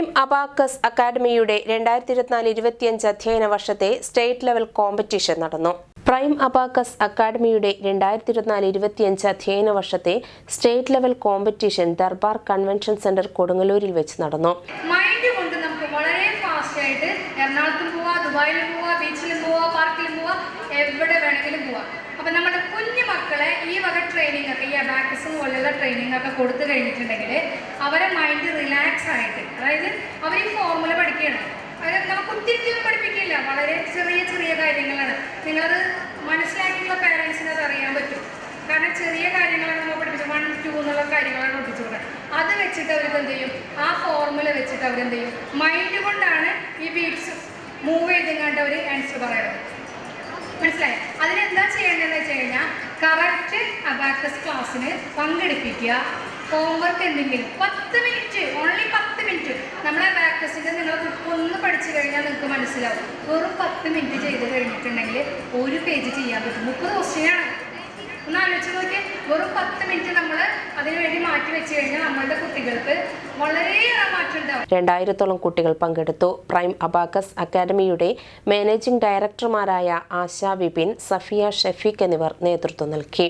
Prime abacus അക്കാദമിയുടെ രണ്ടായിരത്തി ഇരുപത്തിനാല് ഇരുപത്തിയഞ്ച് അധ്യയന വർഷത്തെ സ്റ്റേറ്റ് ലെവൽ കോമ്പറ്റീഷൻ നടന്നു. പ്രൈം അബാക്കസ് അക്കാദമിയുടെ രണ്ടായിരത്തി ഇരുപത്തിനാല് ഇരുപത്തിയഞ്ച് അധ്യയന വർഷത്തെ state level competition Darbar convention centre കൊടുങ്ങല്ലൂരിൽ വെച്ച് നടന്നു. മൈൻഡ് കൊണ്ട് നമുക്ക് വളരെ ഫാസ്റ്റ് ആയിട്ട് എറണാകുളത്തും പോവാ ദുബായിലും പോവാ ബീച്ചിലും പോവാ പാർക്കിലും പോവാ എവിടെ വേണമെങ്കിലും പോവാം. അപ്പൊ നമ്മുടെ ട്രെയിനിങ് ഒക്കെ ഈ അബാക്കസും പോലെയുള്ള ട്രെയിനിങ് ഒക്കെ കൊടുത്തു കഴിഞ്ഞിട്ടുണ്ടെങ്കിൽ അവരെ മൈൻഡ് റിലാക്സ് ആയിട്ട് അതായത് അവർ ഈ ഫോർമുല പഠിക്കുകയാണ്. അത് നമുക്ക് ഒത്തിരി പഠിപ്പിക്കില്ല. വളരെ ചെറിയ ചെറിയ കാര്യങ്ങളാണ്. നിങ്ങളത് മനസ്സിലാക്കിയിട്ടുള്ള പാരൻസിന് അത് അറിയാൻ പറ്റും. കാരണം ചെറിയ കാര്യങ്ങളാണ് നമ്മൾ പഠിപ്പിച്ചത്. വൺ ടു എന്നുള്ള കാര്യങ്ങളാണ് പഠിപ്പിച്ചു അത് വെച്ചിട്ട് അവർക്ക് എന്ത് ചെയ്യും? ആ ഫോർമുല വെച്ചിട്ട് അവരെന്ത് ചെയ്യും? മൈൻഡ് കൊണ്ടാണ് ഈ ബീറ്റ്സ് മൂവ് ചെയ്തെങ്ങാണ്ട് അവർ ആൻസർ പറയുന്നത്. മനസ്സിലായി? അതിനെന്താ ചെയ്യേണ്ടതെന്ന് വെച്ച് കഴിഞ്ഞാൽ കറക്റ്റ് അബാക്കസ് ക്ലാസ്സിന് പങ്കെടുപ്പിക്കുക. ഹോംവർക്ക് എന്തെങ്കിലും. പത്ത് മിനിറ്റ് ഓൺലി പത്ത് മിനിറ്റ് നമ്മളെ അബാക്കസിന്റെ നിങ്ങൾ ഒന്ന് പഠിച്ചു കഴിഞ്ഞാൽ നിങ്ങൾക്ക് മനസ്സിലാവും. വെറും പത്ത് മിനിറ്റ് ചെയ്ത് കഴിഞ്ഞിട്ടുണ്ടെങ്കിൽ ഒരു പേജ് ചെയ്യാൻ പറ്റും. മുപ്പത് ക്വസ്റ്റ്യനാണ് ഒന്ന് ആലോചിച്ച് നോക്കിയാൽ വെറും പത്ത് മിനിറ്റ് നമ്മൾ അതിനുവേണ്ടി മാറ്റി വെച്ച് കഴിഞ്ഞാൽ നമ്മളുടെ കുട്ടികൾക്ക് ഉണ്ടാവും രണ്ടായിരത്തോളം കുട്ടികൾ പങ്കെടുത്തു. പ്രൈം അബാക്കസ് അക്കാദമിയുടെ മാനേജിംഗ് ഡയറക്ടർമാരായ ആശ വിപിൻ സഫിയ ഷഫീഖ് എന്നിവർ നേതൃത്വം നൽകി.